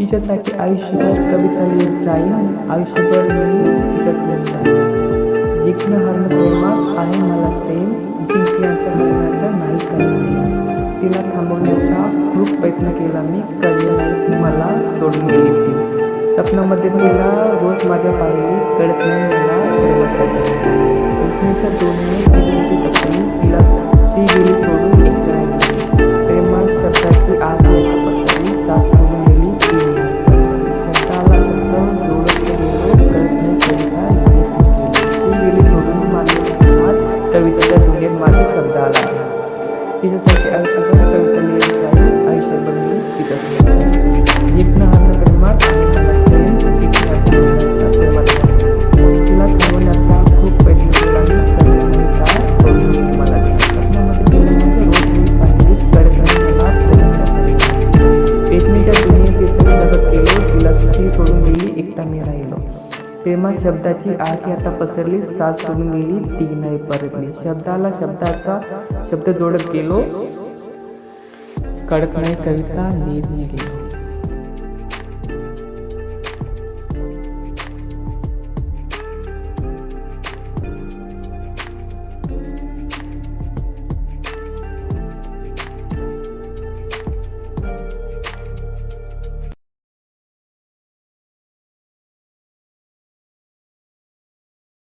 तिच्यासाठी आयुष्यभर कविता लिहित जाईन. आयुष्यभर मी तिच्यासोबत राहीन जिंकणं हरणं प्रेमात आहे मला सेम. जिंकण्याचा हरण्याचा नाही काही नाही. तिला थांबवण्याचा खूप प्रयत्न केला मी. कळलं नाही मला सोडून गेली ती. स्वप्नामध्ये तिला रोज माझ्या पाहिली कळत नाही मला प्रेमात शब्द आला तिच्यासाठी आयुष्यभर कविता लिहित जाईल आयुष्यभर मी तिच्यासोबत राहीन. जिंकणं हरणं प्रेमात आणि मला सेम प्रेमात राहीन. थांबवण्याचा खूप प्रयत्न केला मी कळलं का सोडून मला ती. स्वप्नामध्ये गेली म्हणजे रोज मी पाहिली कळत मला प्रेमात काय दुनियेत ते सगळं जगत गेलो तिला ती सोडून गेली एकटा मी राहिलो प्रेमा शब्दाची आग ही आता पसरली. साथ सोडून गेली ती नाही परतली. शब्दाला शब्दाचा शब्द जोडत गेलो. कडक नाही कविता लिहित गेलो.